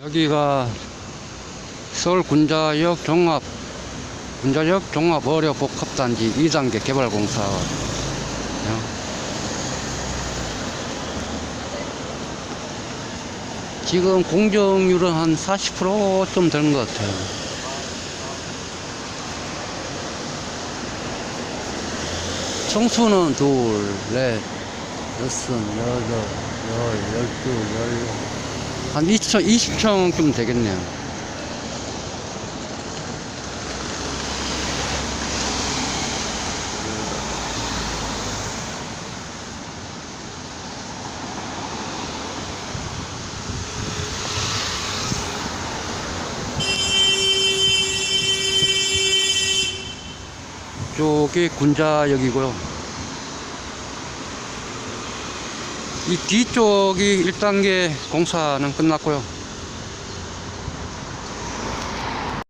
여기가 서울 군자역 종합 군자역 종합 어려 복합단지 2단계 개발공사 지금 공정률은 한 40%좀 되는 것 같아요. 청수는 둘, 넷, 여섯, 여덟, 열, 열두, 열, 한 20청, 20청쯤 되겠네요. 쪽이 군자역이고요. 이 뒤쪽이 1단계 공사는 끝났고요.